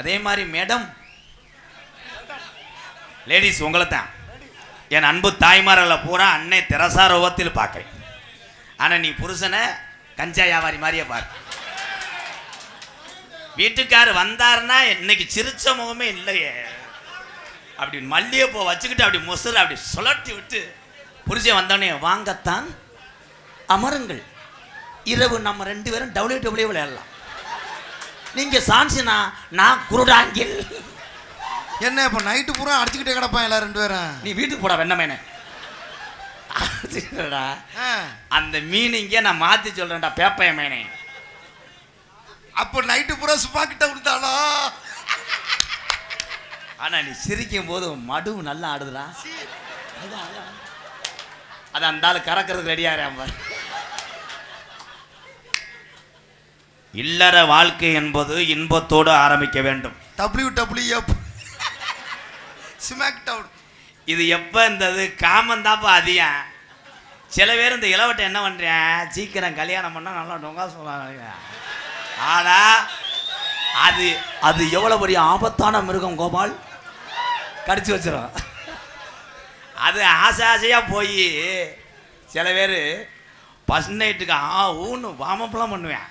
அதே மாதிரி madam. Ladies உங்களை தான் என் அன்பு தாய்மார்களை பூரா அன்னை தெரசா ரூபத்தில் பார்க்குறேன். ஆனால் நீ புருஷனை கஞ்சா வியாபாரி மாதிரியே பாரு. வீட்டுக்கார் வந்தாருன்னா இன்னைக்கு சிரிச்ச முகமே இல்லையே. அப்படி மல்லிகைப்பூ வச்சுக்கிட்டு அப்படி முசுறு அப்படி சுழட்டி விட்டு புருஷன் வந்தோடனே வாங்கத்தான் அமருங்கள். இரவு நம்ம ரெண்டு பேரும் டபுள்யூ டபுள்யூ விளையாடலாம். நீங்க சான்சினா நான் குருடாங்கில். என்ன இப்போ நைட்டு பூரா அடிச்சுக்கிட்டே கிடப்பான் எல்லாரும் ரெண்டு பேரும். நீ வீட்டுக்கு போடா வெண்ணமேனே. அந்த மீனிங்கே நான் மாத்தி சொல்றேன்டா பேப்பைய மேனே அப்போ நைட்டு பூரா சுப்பாக்கிட்ட விடுத்தாளோ ஆனா நீ சிரிக்கும் போது மடு நல்லா ஆடுதுடா. அது அந்த ஆளு கறக்கிறதுக்கு ரெடியாகிறான் பாரு. இல்லற வாழ்க்கை என்பது இன்பத்தோடு ஆரம்பிக்க வேண்டும். W W F SmackDown இது எப்போ இருந்தது? காமந்தாப்பா அதிகம் சில பேர் இந்த இளவட்டை என்ன பண்ணுறேன் சீக்கிரம் கல்யாணம் பண்ணால் நல்லா டொங்கா சொல்லுவாங்க ஆனா அது அது எவ்வளோ பெரிய ஆபத்தான மிருகம் கோபால்? கடிச்சு வச்சிரும். அது ஆசை ஆசையாக போய் சில பேர் ஃபஸ்ட் நைட்டுக்கு ஆ ஊன்னு வாமப்பெல்லாம் பண்ணுவேன்.